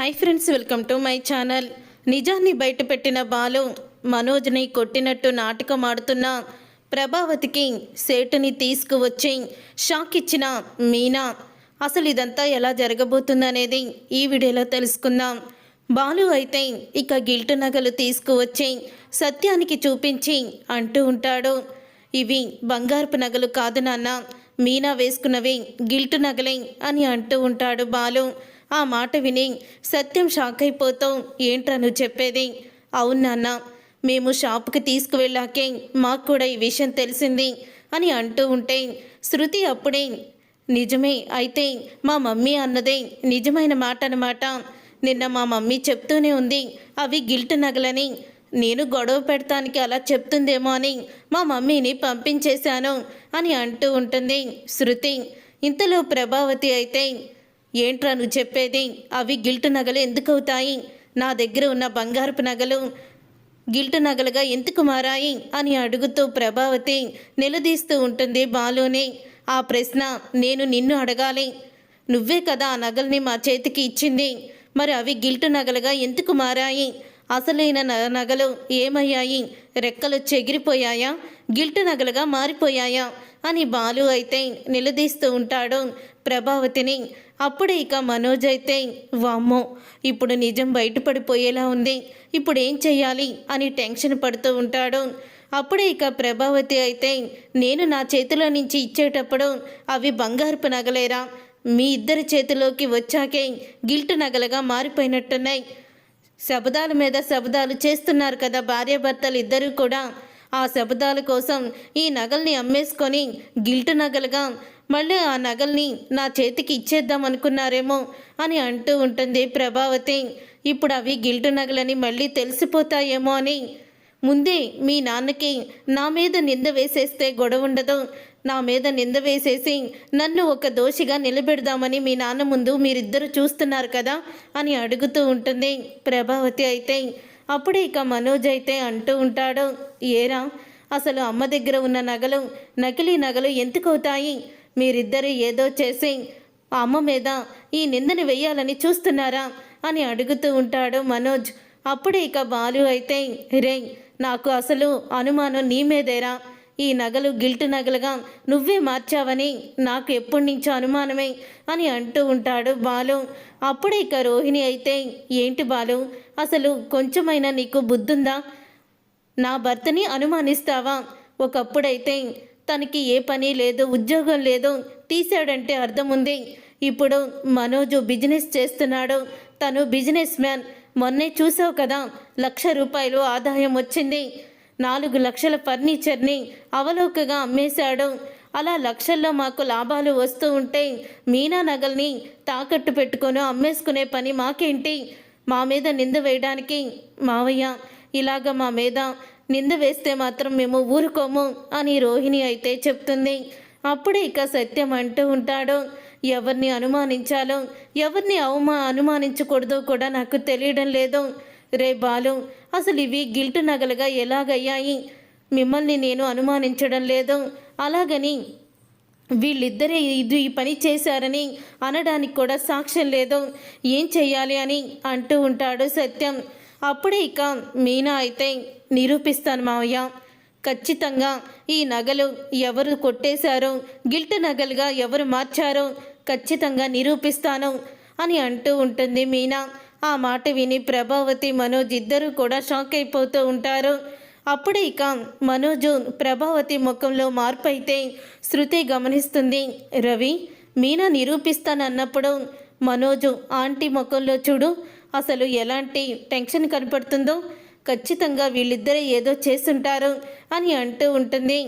Hi friends welcome to my channel నిజాన్ని బయటపెట్టిన బాలు మనోజ్ని కొట్టినట్టు నాటకం ఆడుతున్న ప్రభావతికి సేటుని తీసుకువచ్చి షాక్ ఇచ్చిన మీనా. అసలు ఇదంతా ఎలా జరగబోతుందనేది ఈ వీడియోలో తెలుసుకుందాం. బాలు అయితే ఇక గిల్టు నగలు తీసుకువచ్చి సత్యానికి చూపించి అంటూ ఉంటాడు. ఇవి బంగారపు నగలు కాదు నాన్న మీనా వేసుకున్నవి గిల్టు నగలే అని అంటూ ఉంటాడు బాలు. ఆ మాట విని సత్యం షాక్ అయిపోతాం. ఏంట్రా నువ్వు చెప్పేది? అవును నాన్న మేము షాపుకి తీసుకువెళ్ళాకే మాకు కూడా ఈ విషయం తెలిసింది అని అంటూ ఉంటే శృతి అప్పుడే నిజమే అయితే మా మమ్మీ అన్నదే నిజమైన మాట అన్నమాట. నిన్న మా మమ్మీ చెప్తూనే ఉంది అవి గిల్ట్ నగలని. నేను గొడవ పెడతానికి అలా చెప్తుందేమో అని మా మమ్మీని పంపించేశాను అని అంటూ ఉంటుంది శృతి. ఇంతలో ప్రభావతి అయితే ఏంట్రా నువ్వు చెప్పేది? అవి గిల్ట్ నగలు ఎందుకు అవుతాయి నా దగ్గర ఉన్న బంగారపు నగలు గిల్ట్ నగలుగా ఎందుకు మారాయి? అని అడుగుతూ ప్రభావతి నిలదీస్తూ ఉంటుంది బాలుని. ఆ ప్రశ్న నేను నిన్ను అడగాలి. నువ్వే కదా ఆ నగల్ని మా చేతికి ఇచ్చింది. మరి అవి గిల్టు నగలుగా ఎందుకు మారాయి? అసలైన న- నగలు ఏమయ్యాయి? రెక్కలు చెగిరిపోయాయా? గిల్టు నగలుగా మారిపోయాయా? అని బాలు అయితే నిలదీస్తూ ఉంటాడు ప్రభావతిని. అప్పుడే ఇక మనోజ్ అయితే వామ్మో ఇప్పుడు నిజం బయటపడిపోయేలా ఉంది. ఇప్పుడు ఏం చెయ్యాలి? అని టెన్షన్ పడుతూ ఉంటాడు. అప్పుడే ఇక ప్రభావతి అయితే నేను నా చేతిలో నుంచి ఇచ్చేటప్పుడు అవి బంగారపు నగలేరా? మీ ఇద్దరి చేతిలోకి వచ్చాకే గిల్ట్ నగలుగా మారిపోయినట్టున్నాయి. శబదాల మీద శబదాలు చేస్తున్నారు కదా భార్యాభర్తలు ఇద్దరూ కూడా. ఆ శబదాల కోసం ఈ నగల్ని అమ్మేసుకొని గిల్టు నగలుగా మళ్ళీ ఆ నగల్ని నా చేతికి ఇచ్చేద్దాం అనుకున్నారేమో అని అంటూ ఉంటుంది ప్రభావతి. ఇప్పుడు అవి గిల్టు నగలని మళ్ళీ తెలిసిపోతాయేమో అని. ముందే మీ నాన్నకి నా మీద నింద వేసేస్తే గొడవ ఉండదు. నా మీద నింద వేసేసి నన్ను ఒక దోషిగా నిలబెడదామని మీ నాన్న ముందు మీరిద్దరు చూస్తున్నారు కదా అని అడుగుతూ ఉంటుంది ప్రభావతి అయితే. అప్పుడే ఇక మనోజ్ అయితే అంటూ ఉంటాడు ఏరా అసలు అమ్మ దగ్గర ఉన్న నగలు నకిలీ నగలు ఎందుకవుతాయి మీరిద్దరు ఏదో చేసి అమ్మ మీద ఈ నిందని వెయ్యాలని చూస్తున్నారా? అని అడుగుతూ ఉంటాడు మనోజ్. అప్పుడే ఇక బాలు అయితే రే నాకు అసలు అనుమానం నీ మీదేరా. ఈ నగలు గిల్ట్ నగలుగా నువ్వే మార్చావని నాకు ఎప్పటి నుంచో అనుమానమే అని అంటూ ఉంటాడు బాలు. అప్పుడే ఇక రోహిణి అయితే ఏంటి బాలు అసలు కొంచెమైనా నీకు బుద్ధుందా? నా భర్తని అనుమానిస్తావా? ఒకప్పుడైతే తనకి ఏ పని లేదు ఉద్యోగం లేదు తీశాడంటే అర్థం ఉంది ఇప్పుడు మనోజు బిజినెస్ చేస్తున్నాడు. తను బిజినెస్ మ్యాన్. మొన్నే చూసావు కదా లక్ష రూపాయలు ఆదాయం వచ్చింది. నాలుగు లక్షల ఫర్నిచర్ని అవలోకగా అమ్మేశాడు. అలా లక్షల్లో మాకు లాభాలు వస్తూ ఉంటే మీనా నగల్ని తాకట్టు పెట్టుకొని అమ్మేసుకునే పని మాకేంటి? మా మీద నింద వేయడానికి మావయ్య ఇలాగ మా మీద నింద వేస్తే మాత్రం మేము ఊరుకోము అని రోహిణి అయితే చెప్తుంది. అప్పుడే ఇక సత్యం అంటూ ఉంటాడు ఎవరిని అనుమానించాలో ఎవరిని అవమా అనుమానించకూడదో కూడా నాకు తెలియడం లేదు. రే బాలు అసలు ఇవి గిల్టు నగలుగా ఎలాగయ్యాయి? మిమ్మల్ని నేను అనుమానించడం లేదు. అలాగని వీళ్ళిద్దరే ఇది ఈ పని చేశారని అనడానికి కూడా సాక్ష్యం లేదు. ఏం చెయ్యాలి అని అంటూ ఉంటాడు సత్యం. అప్పుడే ఇక మీనా అయితే నిరూపిస్తాను మావయ్య. ఖచ్చితంగా ఈ నగలు ఎవరు కొట్టేశారో? గిల్ట్ నగలుగా ఎవరు మార్చారో? ఖచ్చితంగా నిరూపిస్తాను అని అంటూ ఉంటుంది మీనా. ఆ మాట విని ప్రభావతి మనోజ్ ఇద్దరూ కూడా షాక్ అయిపోతూ ఉంటారు. అప్పుడే ఇక మనోజు ప్రభావతి ముఖంలో మార్పు అయితే శృతి గమనిస్తుంది. రవి మీనా నిరూపిస్తానన్నప్పుడు మనోజు ఆంటీ ముఖంలో చూడు అసలు ఎలాంటి టెన్షన్ కనపడుతుందో ఖచ్చితంగా వీళ్ళిద్దరే ఏదో చేస్తుంటారు అని అంటూ ఉంటుంది.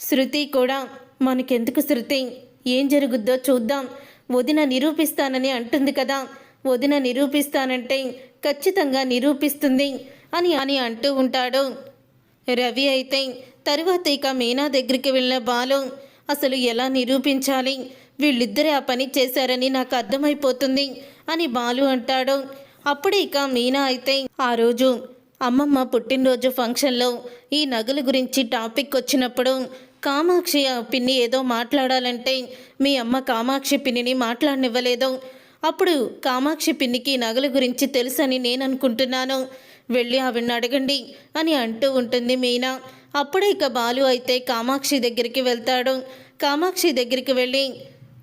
శృతి కూడా మనకెందుకు శృతి? ఏం జరుగుద్దో చూద్దాం. వదిన నిరూపిస్తానని అంటుంది కదా. వదిన నిరూపిస్తానంటే ఖచ్చితంగా నిరూపిస్తుంది అని అని అంటూ ఉంటాడు. రవి అయితే తరువాత ఇక మీనా దగ్గరికి వెళ్ళిన బాలు అసలు ఎలా నిరూపించాలి? వీళ్ళిద్దరే ఆ పని చేశారని నాకు అర్థమైపోతుంది అని బాలు అంటాడు. అప్పుడే ఇక మీనా అయితే ఆ రోజు అమ్మమ్మ పుట్టినరోజు ఫంక్షన్లో ఈ నగల గురించి టాపిక్ వచ్చినప్పుడు కామాక్షి ఆ పిన్ని ఏదో మాట్లాడాలంటే మీ అమ్మ కామాక్షి పిన్నిని మాట్లాడనివ్వలేదు. అప్పుడు కామాక్షి పిన్నికి నగల గురించి తెలుసని నేను అనుకుంటున్నాను వెళ్ళి ఆవిడని అడగండి అని అంటూ ఉంటుంది మీనా. అప్పుడే ఇక బాలు అయితే కామాక్షి దగ్గరికి వెళ్తాడు. కామాక్షి దగ్గరికి వెళ్ళి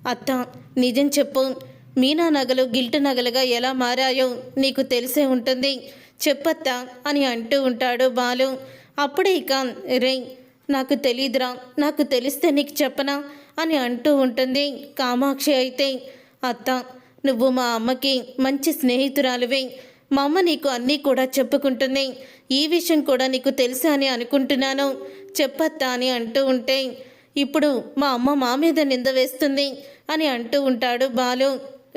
అత్త నిజం చెప్పు. మీనా నగలు గిల్ట్ నగలుగా ఎలా మారాయో నీకు తెలిసే ఉంటుంది. చెప్పత్తా అని అంటూ ఉంటాడు బాలు. అప్పుడే ఇక రే నాకు తెలీదురా. నాకు తెలిస్తే నీకు చెప్పనా? అని అంటూ ఉంటుంది కామాక్షి అయితే అత్త నువ్వు మా అమ్మకి మంచి స్నేహితురాలువే. మా అమ్మ నీకు అన్నీ కూడా చెప్పుకుంటుంది. ఈ విషయం కూడా నీకు తెలుసా అని అనుకుంటున్నాను. చెప్పత్తా అని అంటూ ఉంటే ఇప్పుడు మా అమ్మ మా మీద నింద వేస్తుంది అని అంటూ ఉంటాడు బాలు.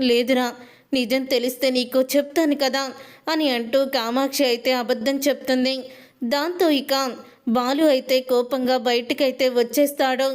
లేదురా నిజం తెలిస్తే నీకు చెప్తాను కదా అని అంటూ కామాక్షి అయితే అబద్ధం చెప్తుంది. దాంతో ఇక బాలు అయితే కోపంగా బయటకైతే వచ్చేస్తాడు.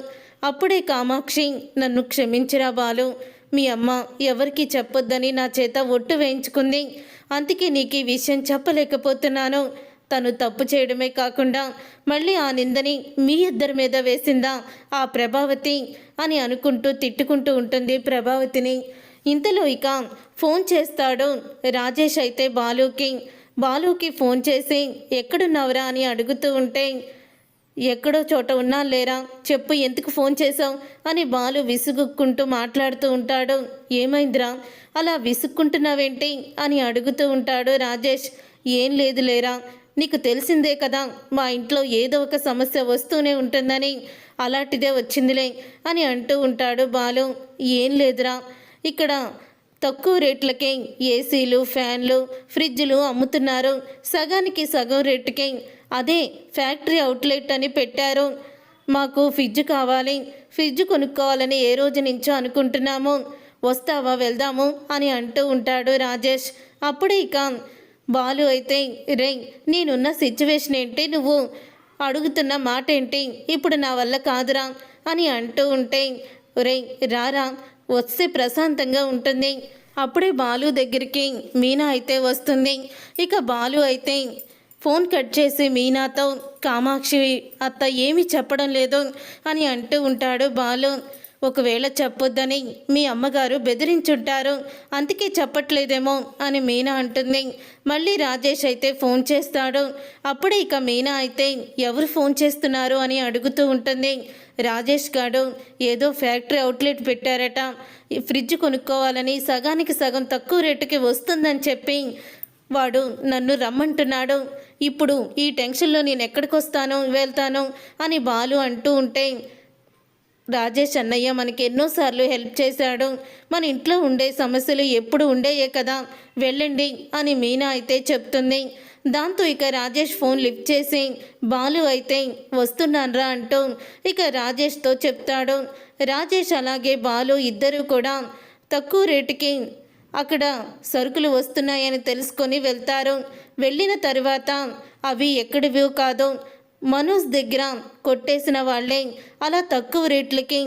అప్పుడే కామాక్షి నన్ను క్షమించిరా బాలు. మీ అమ్మ ఎవరికి చెప్పొద్దని నా చేత ఒట్టు వేయించుకుంది. అందుకే నీకు ఈ విషయం చెప్పలేకపోతున్నాను. తను తప్పు చేయడమే కాకుండా మళ్ళీ ఆ నిందని మీ ఇద్దరి మీద వేసిందా? ఆ ప్రభావతి అని అనుకుంటూ తిట్టుకుంటూ ఉంటుంది ప్రభావతిని. ఇంతలో ఇక ఫోన్ చేస్తాడు రాజేష్ అయితే బాలుకి. బాలుకి ఫోన్ చేసి ఎక్కడున్నావురా? అని అడుగుతూ ఉంటే ఎక్కడో చోట ఉన్నా లేరా? చెప్పు ఎందుకు ఫోన్ చేశావు? అని బాలు విసుగుక్కుంటూ మాట్లాడుతూ ఉంటాడు. ఏమైందిరా? అలా విసుక్కుంటున్నావేంటి? అని అడుగుతూ ఉంటాడు రాజేష్. ఏం లేదు లేరా. నీకు తెలిసిందే కదా మా ఇంట్లో ఏదో ఒక సమస్య వస్తూనే ఉంటుందని. అలాంటిదే వచ్చిందిలే అని అంటూ ఉంటాడు బాలు. ఏం లేదురా. ఇక్కడ తక్కువ రేట్లకే ఏసీలు ఫ్యాన్లు ఫ్రిడ్జ్లు అమ్ముతున్నారు. సగానికి సగం రేటుకే అదే ఫ్యాక్టరీ అవుట్లెట్ అని పెట్టారు. మాకు ఫ్రిడ్జ్ కావాలి ఫ్రిడ్జ్ కొనుక్కోవాలని ఏ రోజు నుంచో అనుకుంటున్నాము. వస్తావా వెళ్దాము అని అంటూ ఉంటాడు రాజేష్. అప్పుడే ఇక బాలు అయితే రే నేనున్న సిచ్యువేషన్ ఏంటి? నువ్వు అడుగుతున్న మాట ఏంటి ఇప్పుడు నా వల్ల కాదురా అని అంటూ ఉంటే రే రారా వస్తే ప్రశాంతంగా ఉంటుంది. అప్పుడే బాలు దగ్గరికి మీనా అయితే వస్తుంది. ఇక బాలు అయితే ఫోన్ కట్ చేసి మీనాతో కామాక్షి అత్త ఏమి చెప్పడం లేదు అని అంటూ ఉంటాడు బాలు. ఒకవేళ చెప్పొద్దని మీ అమ్మగారు బెదిరించుంటారు. అందుకే చెప్పట్లేదేమో అని మీనా అంటుంది. మళ్ళీ రాజేష్ అయితే ఫోన్ చేస్తాడు. అప్పుడే ఇక మీనా అయితే ఎవరు ఫోన్ చేస్తున్నారు? అని అడుగుతూ ఉంటుంది. రాజేష్ గారు ఏదో ఫ్యాక్టరీ అవుట్లెట్ పెట్టారట. ఫ్రిడ్జ్ కొనుక్కోవాలని సగానికి సగం తక్కువ రేటుకి వస్తుందని చెప్పి వాడు నన్ను రమ్మంటున్నాడు. ఇప్పుడు ఈ టెన్షన్లో నేను ఎక్కడికి వస్తానో వెళ్తానో అని బాలు అంటూ ఉంటే రాజేష్ అన్నయ్య మనకి ఎన్నోసార్లు హెల్ప్ చేశాడు. మన ఇంట్లో ఉండే సమస్యలు ఎప్పుడు ఉండేయే కదా వెళ్ళండి అని మీనా అయితే చెప్తుంది. దాంతో ఇక రాజేష్ ఫోన్ లిఫ్ట్ చేసి బాలు అయితే వస్తున్నాన్రా అంటూ ఇక రాజేష్తో చెప్తాడు. రాజేష్ అలాగే బాలు ఇద్దరు కూడా తక్కువ రేటుకి అక్కడ సరుకులు వస్తున్నాయని తెలుసుకొని వెళ్తారు. వెళ్ళిన తర్వాత అవి ఎక్కడివి కాదో మనోజ్ దగ్గర కొట్టేసిన వాళ్ళే. అలా తక్కువ రేట్లకి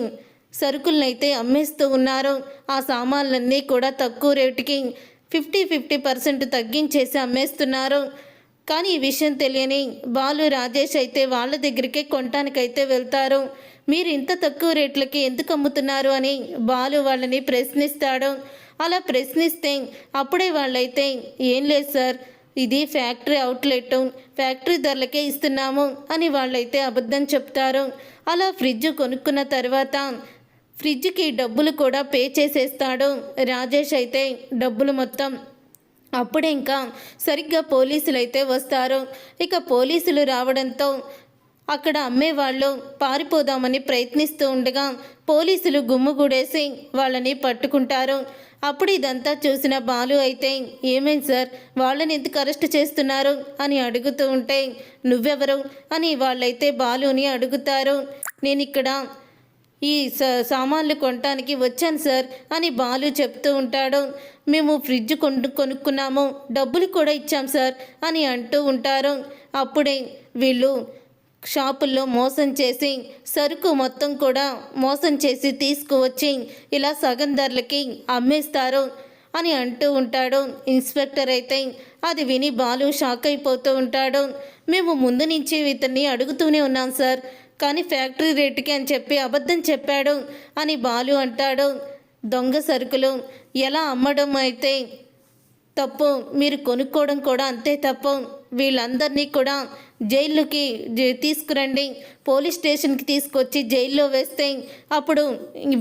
సరుకులనైతే అమ్మేస్తూ ఉన్నారు. ఆ సామాన్లన్నీ కూడా తక్కువ రేటుకి ఫిఫ్టీ ఫిఫ్టీ పర్సెంట్ తగ్గించేసి అమ్మేస్తున్నారు. కానీ ఈ విషయం తెలియని బాలు రాజేష్ అయితే వాళ్ళ దగ్గరికే కొనటానికైతే వెళ్తారు. మీరు ఇంత తక్కువ రేట్లకి ఎందుకు అమ్ముతున్నారు అని బాలు వాళ్ళని ప్రశ్నిస్తాడు. అలా ప్రశ్నిస్తే అప్పుడే వాళ్ళైతే ఏం లేదు సార్ ఇది ఫ్యాక్టరీ అవుట్లెట్ ఫ్యాక్టరీ ధరలకే ఇస్తున్నాము అని వాళ్ళైతే అబద్ధం చెప్తారు. అలా ఫ్రిడ్జ్ కొనుక్కున్న తర్వాత ఫ్రిడ్జ్కి డబ్బులు కూడా పే చేసేస్తాడు రాజేష్ అయితే. డబ్బులు మొత్తం అప్పుడే ఇంకా సరిగ్గా పోలీసులు అయితే వస్తారు. ఇక పోలీసులు రావడంతో అక్కడ అమ్మేవాళ్ళు పారిపోదామని ప్రయత్నిస్తూ ఉండగా పోలీసులు గుమ్ముగూడేసి వాళ్ళని పట్టుకుంటారు. అప్పుడు ఇదంతా చూసిన బాలు అయితే ఏమేం సార్? వాళ్ళని ఎందుకు అరెస్ట్ చేస్తున్నారు? అని అడుగుతూ ఉంటే నువ్వెవరు? అని వాళ్ళైతే బాలుని అడుగుతారు. నేను ఇక్కడ ఈ సామాన్లు కొనటానికి వచ్చాను సార్ అని బాలు చెప్తూ ఉంటాడు. మేము ఫ్రిడ్జ్ కొను కొనుక్కున్నాము. డబ్బులు కూడా ఇచ్చాం సార్ అని అంటూ ఉంటారు. అప్పుడే వీళ్ళు షాపుల్లో మోసం చేసి సరుకు మొత్తం కూడా మోసం చేసి తీసుకువచ్చి ఇలా సగం ధరలకి అమ్మేస్తారు అని అంటూ ఉంటాడు. ఇన్స్పెక్టర్ అయితే అది విని బాలు షాక్ అయిపోతూ ఉంటాడు. మేము ముందు నుంచి ఇతన్ని అడుగుతూనే ఉన్నాం సార్ కానీ ఫ్యాక్టరీ రేటుకి అని చెప్పి అబద్ధం చెప్పాడు అని బాలు అంటాడు. దొంగ సరుకులు ఎలా అమ్మడం అయితే తప్పు మీరు కొనుక్కోవడం కూడా అంతే తప్పు. వీళ్ళందరినీ కూడా జైలుకి తీసుకురండి. పోలీస్ స్టేషన్కి తీసుకొచ్చి జైల్లో వేస్తే అప్పుడు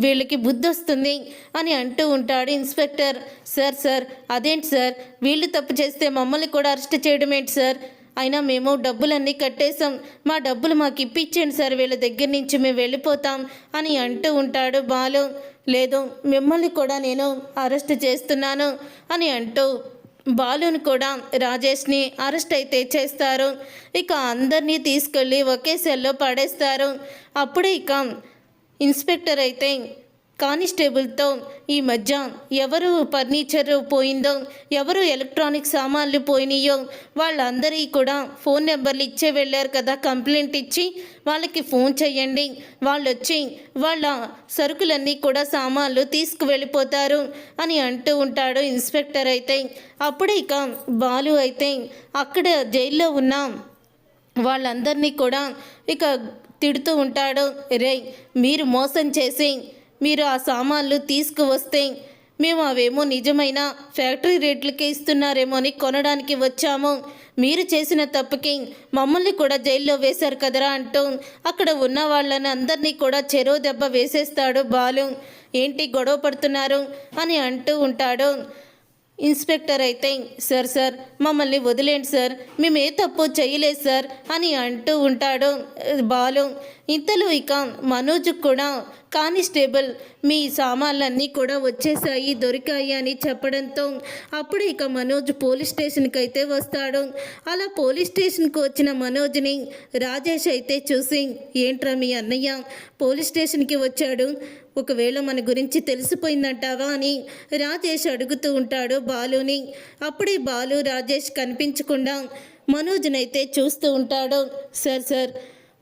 వీళ్ళకి బుద్ధి వస్తుంది అని అంటూ ఉంటాడు ఇన్స్పెక్టర్. సార్ సార్ అదేంటి సార్? వీళ్ళు తప్పు చేస్తే మమ్మల్ని కూడా అరెస్ట్ చేయడం ఏంటి సార్? అయినా మేము డబ్బులన్నీ కట్టేశాం. మా డబ్బులు మాకు ఇప్పించండి సార్ వీళ్ళ దగ్గర నుంచి మేము వెళ్ళిపోతాం అని అంటూ ఉంటాడు బాలు. లేదు మిమ్మల్ని కూడా నేను అరెస్ట్ చేస్తున్నాను అని అంటూ బాలును కూడా రాజేష్ని అరెస్ట్ అయితే చేస్తారు. ఇక అందరినీ తీసుకెళ్ళి ఒకే సెల్లో పడేస్తారు. అప్పుడే ఇక ఇన్స్పెక్టర్ అయితే కానిస్టేబుల్తో ఈ మధ్య ఎవరు ఫర్నిచర్ పోయిందో ఎవరు ఎలక్ట్రానిక్ సామాన్లు పోయినాయో వాళ్ళందరికీ కూడా ఫోన్ నెంబర్లు ఇచ్చే వెళ్ళారు కదా కంప్లైంట్ ఇచ్చి వాళ్ళకి ఫోన్ చేయండి. వాళ్ళు వచ్చి వాళ్ళ సరుకులన్నీ కూడా సామాన్లు తీసుకువెళ్ళిపోతారు అని అంటూ ఉంటాడు ఇన్స్పెక్టర్ అయితే. అప్పుడే ఇక బాలు అయితే అక్కడ జైల్లో ఉన్న వాళ్ళందరినీ కూడా ఇక తిడుతూ ఉంటాడు రే మీరు మోసం చేసి మీరు ఆ సామాన్లు తీసుకువస్తే మేము అవేమో నిజమైన ఫ్యాక్టరీ రేట్లకే ఇస్తున్నారేమో అని కొనడానికి వచ్చాము. మీరు చేసిన తప్పుకి మమ్మల్ని కూడా జైల్లో వేశారు కదరా అంటూ అక్కడ ఉన్న వాళ్ళని అందరినీ కూడా చెరో దెబ్బ వేసేస్తాడు బాలు. ఏంటి గొడవ పడుతున్నారు అని అంటూ ఉంటాడు. ఇన్స్పెక్టర్ అయితే సార్ సార్ మమ్మల్ని వదిలేండి సార్. మేము ఏ తప్పు చేయలేదు సార్ అని అంటూ ఉంటాడు బాలు. ఇంతలో ఇక మనోజ్ కూడా కానిస్టేబుల్ మీ సామాన్లన్నీ కూడా వచ్చేసాయి దొరికాయి అని చెప్పడంతో అప్పుడు ఇక మనోజ్ పోలీస్ స్టేషన్కి అయితే వస్తాడు. అలా పోలీస్ స్టేషన్కి వచ్చిన మనోజ్ని రాజేష్ అయితే చూసి ఏంట్రా మీ అన్నయ్య? పోలీస్ స్టేషన్కి వచ్చాడు. ఒకవేళ మన గురించి తెలిసిపోయిందంటావా అని రాజేష్ అడుగుతూ ఉంటాడు బాలుని. అప్పుడే బాలు రాజేష్ కనిపించకుండా మనోజ్నైతే చూస్తూ ఉంటాడు. సార్ సార్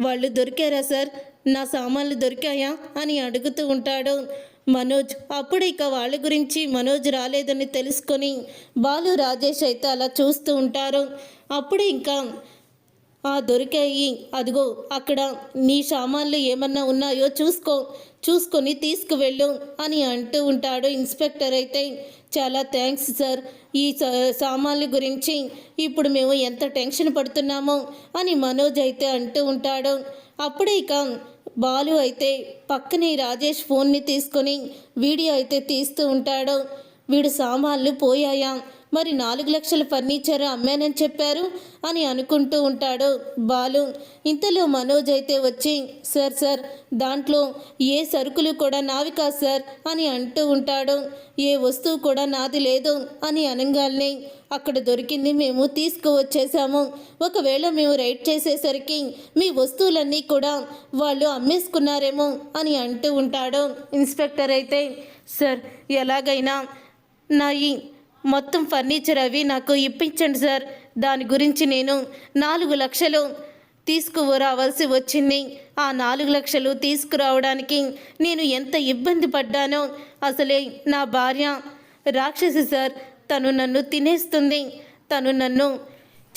వాళ్ళు దొరికారా సార్? నా సామాన్లు దొరికాయా? అని అడుగుతూ ఉంటాడు మనోజ్. అప్పుడు ఇక వాళ్ళ గురించి మనోజ్ రాలేదని తెలుసుకొని బాలు రాజేష్ అయితే అలా చూస్తూ ఉంటారు. అప్పుడు ఇంకా ఆ దొరికాయి. అదిగో అక్కడ నీ సామాన్లు ఏమన్నా ఉన్నాయో చూసుకో. చూసుకొని తీసుకువెళ్ళు అని అంటూ ఉంటాడు ఇన్స్పెక్టర్ అయితే. చాలా థ్యాంక్స్ సార్. ఈ సా- సామాన్ల గురించి ఇప్పుడు మేము ఎంత టెన్షన్ పడుతున్నామో అని మనోజ్ అయితే అంటూ ఉంటాడు. అప్పుడే ఇక బాలు అయితే పక్కనే రాజేష్ ఫోన్ని తీసుకొని వీడియో అయితే తీస్తూ ఉంటాడు. వీడు సామాన్లు పోయాయా? మరి నాలుగు లక్షల ఫర్నిచర్ అమ్మానని చెప్పారు అని అనుకుంటూ ఉంటాడు బాలు. ఇంతలో మనోజ్ అయితే వచ్చి సార్ సార్ దాంట్లో ఏ సరుకులు కూడా నావి కాదు సార్ అని అంటూ ఉంటాడు. ఏ వస్తువు కూడా నాది లేదు అని అనగాల్ని అక్కడ దొరికింది మేము తీసుకువచ్చేసాము. ఒకవేళ మేము రైడ్ చేసేసరికి మీ వస్తువులన్నీ కూడా వాళ్ళు అమ్మేసుకున్నారేమో అని అంటూ ఉంటాడు. ఇన్స్పెక్టర్ అయితే సార్ ఎలాగైనా నా ఈ మొత్తం ఫర్నిచర్ అవి నాకు ఇప్పించండి సార్. దాని గురించి నేను నాలుగు లక్షలు తీసుకురావాల్సి వచ్చింది. ఆ నాలుగు లక్షలు తీసుకురావడానికి నేను ఎంత ఇబ్బంది పడ్డానో అసలే నా భార్య రాక్షసి సార్. తను నన్ను తినేస్తుంది. తను నన్ను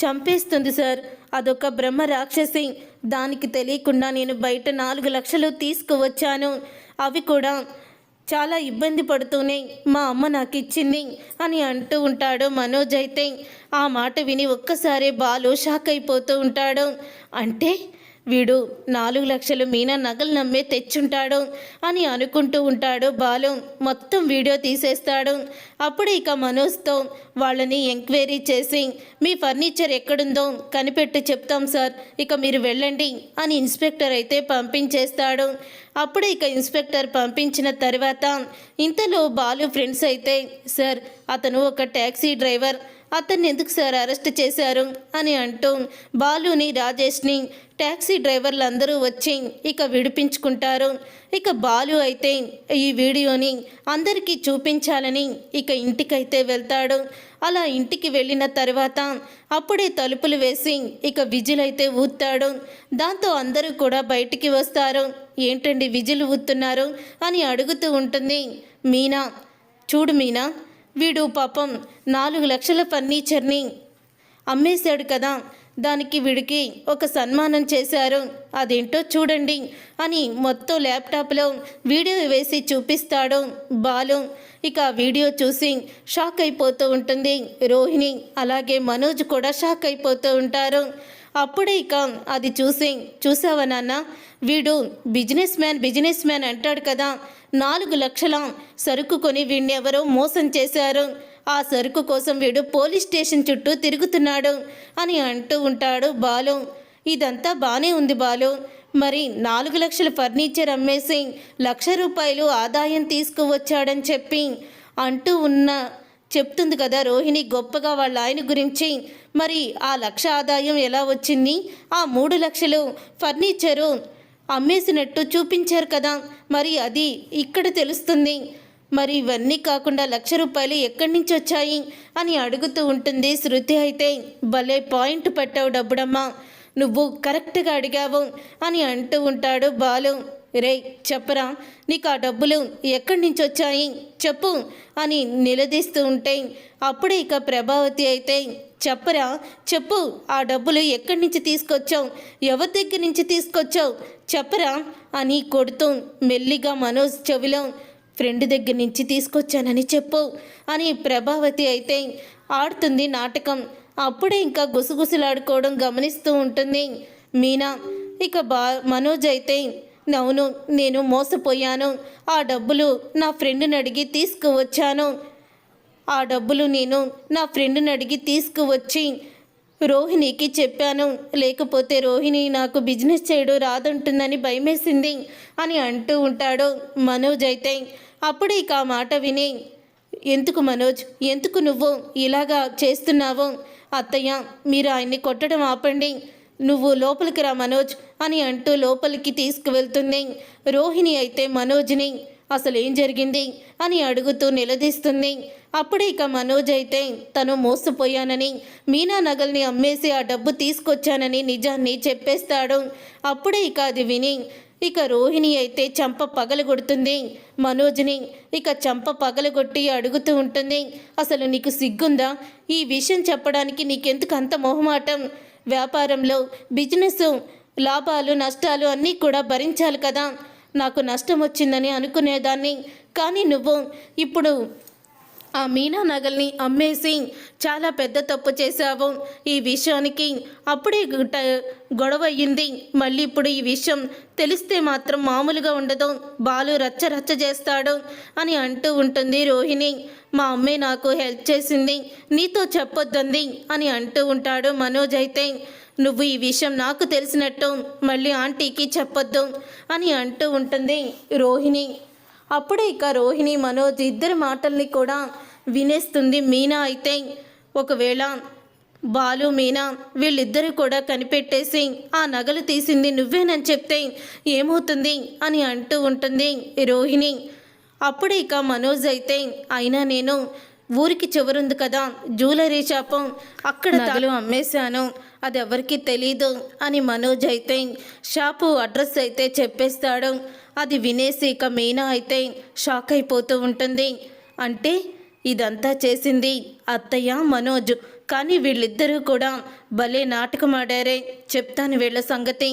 చంపేస్తుంది సార్. అదొక బ్రహ్మ రాక్షసి. దానికి తెలియకుండా నేను బయట నాలుగు లక్షలు తీసుకువచ్చాను. అవి కూడా చాలా ఇబ్బంది పడుతూనే మా అమ్మ నాకు ఇచ్చింది అని అంటూ ఉంటాడు మనోజ్ అయితే. ఆ మాట విని ఒక్కసారి బాలు షాక్ అయిపోతూ ఉంటాడు. అంటే వీడు నాలుగు లక్షలు మీనా నగలు నమ్మే తెచ్చుంటాడు అని అనుకుంటూ ఉంటాడు బాలు. మొత్తం వీడియో తీసేస్తాడు. అప్పుడు ఇక మనోజ్తో వాళ్ళని ఎంక్వైరీ చేసి మీ ఫర్నిచర్ ఎక్కడుందో కనిపెట్టి చెప్తాం సార్. ఇక మీరు వెళ్ళండి అని ఇన్స్పెక్టర్ అయితే పంపించేస్తాడు. అప్పుడు ఇక ఇన్స్పెక్టర్ పంపించిన తర్వాత ఇంతలో బాలు ఫ్రెండ్స్ అయితే సార్ అతను ఒక ట్యాక్సీ డ్రైవర్. అతన్ని ఎందుకు సార్ అరెస్ట్ చేశారు అని అంటూ బాలుని రాజేష్ని ట్యాక్సీ డ్రైవర్లు అందరూ వచ్చి ఇక విడిపించుకుంటారు. ఇక బాలు అయితే ఈ వీడియోని అందరికీ చూపించాలని ఇక ఇంటికైతే వెళ్తాడు. అలా ఇంటికి వెళ్ళిన తర్వాత అప్పుడే తలుపులు వేసి ఇక విజిల్ అయితే ఊతాడు దాంతో అందరూ కూడా బయటికి వస్తారు. ఏంటండి విజిల్ ఊతున్నారు అని అడుగుతూ ఉంటుంది. మీనా చూడు మీనా వీడు పాపం నాలుగు లక్షల ఫర్నిచర్ని అమ్మేశాడు కదా. దానికి వీడికి ఒక సన్మానం చేశారు. అదేంటో చూడండి అని మొత్తం ల్యాప్టాప్లో వీడియో వేసి చూపిస్తాడు బాలు. ఇక వీడియో చూసి షాక్ అయిపోతూ ఉంటుంది. రోహిణి అలాగే మనోజ్ కూడా షాక్ అయిపోతూ ఉంటారు. అప్పుడే ఇక అది చూసి చూసావా నాన్న? వీడు బిజినెస్ మ్యాన్ బిజినెస్ మ్యాన్ అంటాడు కదా. నాలుగు లక్షల సరుకు కొని వీడిని ఎవరో మోసం చేశారు. ఆ సరుకు కోసం వీడు పోలీస్ స్టేషన్ చుట్టూ తిరుగుతున్నాడు అని అంటూ ఉంటాడు బాలు. ఇదంతా బాగానే ఉంది బాలు. మరి నాలుగు లక్షల ఫర్నిచర్ అమ్మేసి లక్ష రూపాయలు ఆదాయం తీసుకువచ్చాడని చెప్పి అంటూ ఉన్న చెప్తుంది కదా రోహిణి గొప్పగా వాళ్ళ ఆయన గురించి. మరి ఆ లక్ష ఆదాయం ఎలా వచ్చింది? ఆ మూడు లక్షలు ఫర్నిచరు అమ్మేసినట్టు చూపించారు కదా. మరి అది ఇక్కడ తెలుస్తుంది. మరి ఇవన్నీ కాకుండా లక్ష రూపాయలు ఎక్కడి నుంచి వచ్చాయి? అని అడుగుతూ ఉంటుంది శృతి అయితే. భలే పాయింట్ పెట్టావు డబ్బుడమ్మా. నువ్వు కరెక్ట్గా అడిగావు అని అంటూ ఉంటాడు బాలు. రే చెప్పరా? నీకు ఆ డబ్బులు ఎక్కడి నుంచి వచ్చాయి? చెప్పు అని నిలదీస్తూ ఉంటే. అప్పుడే ఇక ప్రభావతి అయితే చెప్పరా? చెప్పు ఆ డబ్బులు ఎక్కడి నుంచి తీసుకొచ్చావు? ఎవరి దగ్గర నుంచి తీసుకొచ్చావు? చెప్పరా? అని కొడుతూ మెల్లిగా మనోజ్ చెవిలో ఫ్రెండ్ దగ్గర నుంచి తీసుకొచ్చానని చెప్పు అని ప్రభావతి అయితే ఆడుతుంది నాటకం. అప్పుడే ఇంకా గుసగుసలాడుకోవడం గమనిస్తూ ఉంటుంది మీనా. ఇక బా మనోజ్ అయితే అవును నేను మోసపోయాను. ఆ డబ్బులు నా ఫ్రెండ్ని అడిగి తీసుకువచ్చాను. ఆ డబ్బులు నేను నా ఫ్రెండ్ని అడిగి తీసుకువచ్చి రోహిణికి చెప్పాను లేకపోతే రోహిణి నాకు బిజినెస్ చేయడం రాదంటుందని భయమేసింది అని అంటూ ఉంటాడు మనోజ్ అయితే. అప్పుడు ఇక ఆ మాట విని ఎందుకు మనోజ్? ఎందుకు నువ్వు ఇలాగా చేస్తున్నావు? అత్తయ్య మీరు ఆయన్ని కొట్టడం ఆపండి. నువ్వు లోపలికి రా మనోజ్ అని అంటూ లోపలికి తీసుకువెళ్తుంది. రోహిణి అయితే మనోజ్ని అసలు ఏం జరిగింది? అని అడుగుతూ నిలదీస్తుంది. అప్పుడే ఇక మనోజ్ అయితే తను మోసపోయానని మీనా నగల్ని అమ్మేసి ఆ డబ్బు తీసుకొచ్చానని నిజాన్ని చెప్పేస్తాడు. అప్పుడే ఇక అది విని ఇక రోహిణి అయితే చంప పగలగొడుతుంది మనోజ్ని ఇక చంప పగలగొట్టి అడుగుతూ ఉంటుంది. అసలు నీకు సిగ్గుందా? ఈ విషయం చెప్పడానికి నీకెందుకు అంత మొహమాటం? వ్యాపారంలో బిజినెస్ లాభాలు నష్టాలు అన్నీ కూడా భరించాలి కదా. నాకు నష్టం వచ్చిందని అనుకునేదాన్ని. కానీ నువ్వు ఇప్పుడు ఆ మీనా నగల్ని అమ్మేసి చాలా పెద్ద తప్పు చేశావు. ఈ విషయానికి అప్పుడే గొడవ అయ్యింది మళ్ళీ ఇప్పుడు ఈ విషయం తెలిస్తే మాత్రం మామూలుగా ఉండదు. బాలు రచ్చ రచ్చ చేస్తాడు అని అంటూ ఉంటుంది రోహిణి. మా అమ్మే నాకు హెల్ప్ చేసింది. నీతో చెప్పొద్దంది అని అంటూ ఉంటాడు మనోజ్ అయితే. నువ్వు ఈ విషయం నాకు తెలిసినట్టు మళ్ళీ ఆంటీకి చెప్పొద్దు అని అంటూ ఉంటుంది రోహిణి. అప్పుడే ఇక రోహిణి మనోజ్ ఇద్దరి మాటల్ని కూడా వినేస్తుంది మీనా. అయితే ఒకవేళ బాలు మీనా వీళ్ళిద్దరూ కూడా కనిపెట్టేసి ఆ నగలు తీసింది నువ్వేనని చెప్తే ఏమవుతుంది అని అంటూ ఉంటుంది రోహిణి. అప్పుడే ఇక మనోజ్ అయితే అయినా నేను ఊరికి చివరుంది కదా జ్యువెలరీ షాపం అక్కడ నగలు అమ్మేశాను. అది ఎవరికి తెలీదు అని మనోజ్ అయితే షాపు అడ్రస్ అయితే చెప్పేస్తాడు. అది వినేసి ఇక మీనా అయితే షాక్ అయిపోతూ ఉంటుంది. అంటే ఇదంతా చేసింది అత్తయ్య మనోజ్. కానీ వీళ్ళిద్దరూ కూడా భలే నాటకం ఆడారే చెప్తాను వీళ్ళ సంగతి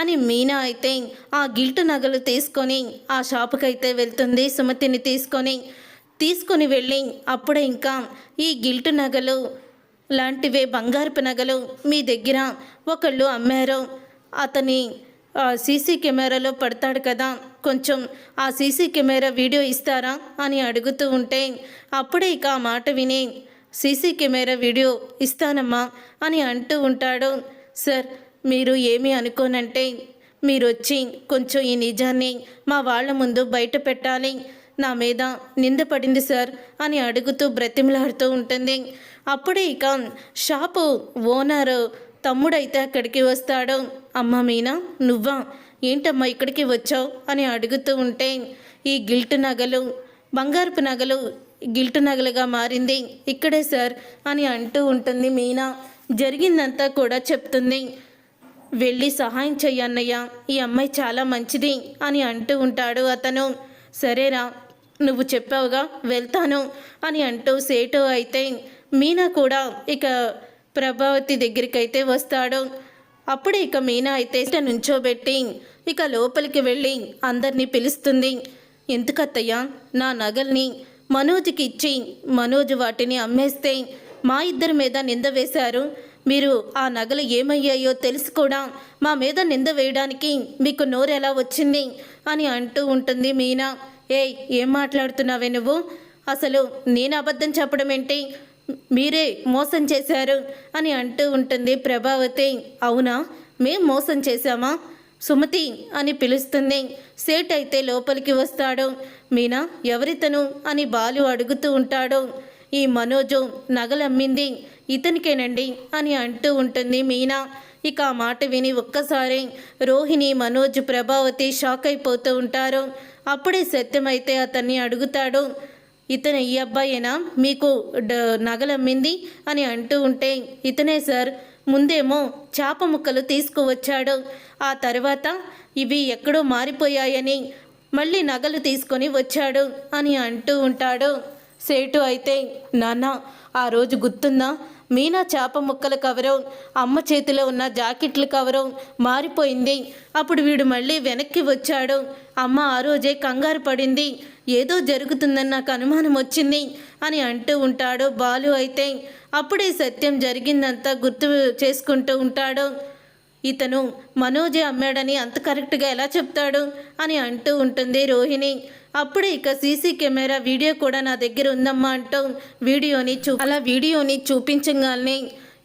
అని మీనా అయితే ఆ గిల్టు నగలు తీసుకొని ఆ షాపుకైతే వెళ్తుంది సుమతిని తీసుకొని. తీసుకొని వెళ్ళి అప్పుడే ఇంకా ఈ గిల్టు నగలు లాంటివే బంగారపు నగలు మీ దగ్గర ఒకళ్ళు అమ్మారు అతని సీసీ కెమెరాలో పడతాడు కదా కొంచెం ఆ సీసీ కెమెరా వీడియో ఇస్తారా అని అడుగుతూ ఉంటే అప్పుడే ఇక ఆ మాట విని సీసీ కెమెరా వీడియో ఇస్తానమ్మా అని అంటూ ఉంటాడు. సార్ మీరు ఏమి అనుకోనంటే మీరు వచ్చి కొంచెం ఈ నిజాన్ని మా వాళ్ళ ముందు బయట పెట్టాలి. నా మీద నింద పడింది సార్ అని అడుగుతూ బ్రతిమలాడుతూ ఉంటుంది. అప్పుడే ఇక షాపు ఓనరు తమ్ముడైతే అక్కడికి వస్తాడు. అమ్మ మీనా నువ్వా? ఏంటమ్మా ఇక్కడికి వచ్చావు? అని అడుగుతూ ఉంటే ఈ గిల్ట్ నగలు బంగారపు నగలు గిల్ట్ నగలుగా మారింది. ఇక్కడే సార్ అని అంటూ ఉంటుంది మీనా. జరిగిందంతా కూడా చెప్తుంది. వెళ్ళి సహాయం చెయ్యన్నయ్య ఈ అమ్మాయి చాలా మంచిది అని అంటూ ఉంటాడు అతను. సరేరా నువ్వు చెప్పావుగా వెళ్తాను అని అంటూ సేటు అయితే మీనా కూడా ఇక ప్రభావతి దగ్గరికైతే వస్తాడు. అప్పుడు ఇక మీనా అయితే ఇష్ట నుంచోబెట్టి ఇక లోపలికి వెళ్ళి అందరినీ పిలుస్తుంది. ఎందుకత్తయ్య? నా నగల్ని మనోజ్కి ఇచ్చి మనోజ్ వాటిని అమ్మేస్తే మా ఇద్దరి మీద నింద వేశారు. మీరు ఆ నగలు ఏమయ్యాయో తెలుసు కూడా మా మీద నింద వేయడానికి మీకు నోరు ఎలా వచ్చింది అని అంటూ ఉంటుంది మీనా. ఏయ్ ఏం మాట్లాడుతున్నావే నువ్వు? అసలు నేను అబద్ధం చెప్పడం ఏంటి మీరే మోసం చేశారు అని అంటూ ఉంటుంది ప్రభావతి. అవునా? మేం మోసం చేశామా? సుమతి అని పిలుస్తుంది. సేట్ అయితే లోపలికి వస్తాడు. మీనా ఎవరితను? అని బాలు అడుగుతూ ఉంటాడు. ఈ మనోజు నగలమ్మింది. ఇతనికేనండి అని అంటూ ఉంటుంది మీనా. ఇక ఆ మాట విని ఒక్కసారి రోహిణి మనోజ్ ప్రభావతి షాక్ అయిపోతూ ఉంటారు. అప్పుడే సత్యమైతే అతన్ని అడుగుతాడు. ఇతను ఈ అబ్బాయేనా? మీకు డ- నగలమ్మింది? అని అంటూ ఉంటే ఇతనే సార్ ముందేమో చేప ముక్కలు తీసుకువచ్చాడు. ఆ తర్వాత ఇవి ఎక్కడో మారిపోయాయని మళ్ళీ నగలు తీసుకొని వచ్చాడు అని అంటూ ఉంటాడు. సేటు అయితే నాన్న ఆ రోజు గుర్తుందా? మీనా చేప ముక్కల కవరం అమ్మ చేతిలో ఉన్న జాకెట్ల కవరం మారిపోయింది. అప్పుడు వీడు మళ్ళీ వెనక్కి వచ్చాడు. అమ్మ ఆ రోజే కంగారు పడింది. ఏదో జరుగుతుందని నాకు అనుమానం వచ్చింది అని అంటూ ఉంటాడు బాలు అయితే. అప్పుడే సత్యం జరిగిందంతా గుర్తు చేసుకుంటూ ఉంటాడు. ఇతను మనోజే అమ్మాడని అంత కరెక్ట్గా ఎలా చెప్తాడు? అని అంటూ ఉంటుంది రోహిణి. అప్పుడే ఇక సీసీ కెమెరా వీడియో కూడా నా దగ్గర ఉందమ్మా అంటూ వీడియోని చూ అలా వీడియోని చూపించగానే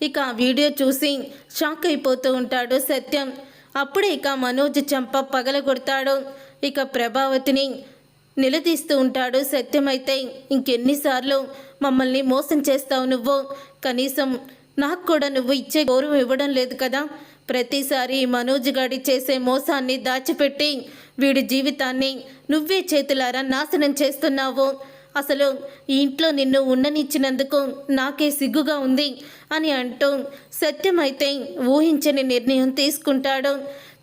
ఇక ఆ వీడియో చూసి షాక్ అయిపోతూ ఉంటాడు సత్యం. అప్పుడే ఇక మనోజ్ చంప పగలగొడతాడు. ఇక ప్రభావతిని నిలదీస్తూ ఉంటాడు సత్యమైతే ఇంకెన్నిసార్లు మమ్మల్ని మోసం చేస్తావు నువ్వు. కనీసం నాకు కూడా నువ్వు ఇచ్చే గౌరవం ఇవ్వడం లేదు కదా. ప్రతిసారి మనోజ్ గడి చేసే మోసాన్ని దాచిపెట్టి వీడి జీవితాన్ని నువ్వే చేతులారా నాశనం చేస్తున్నావు. అసలు ఈ ఇంట్లో నిన్ను ఉండనిచ్చినందుకు నాకే సిగ్గుగా ఉంది అని అంటూ సత్యమైతే ఊహించని నిర్ణయం తీసుకుంటాడు.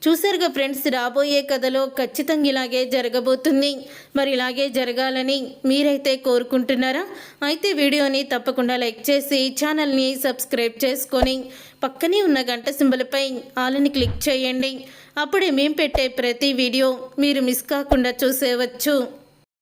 చూసారుగా ఫ్రెండ్స్ రాబోయే కథలో ఖచ్చితంగా ఇలాగే జరగబోతుంది. మరి ఇలాగే జరగాలని మీరైతే కోరుకుంటున్నారా? అయితే వీడియోని తప్పకుండా లైక్ చేసి ఛానల్ని సబ్స్క్రైబ్ చేసుకొని పక్కనే ఉన్న గంట సింబల్పై ఆలని క్లిక్ చేయండి. అప్పుడే మేము పెట్టే ప్రతి వీడియో మీరు మిస్ కాకుండా చూసేవచ్చు.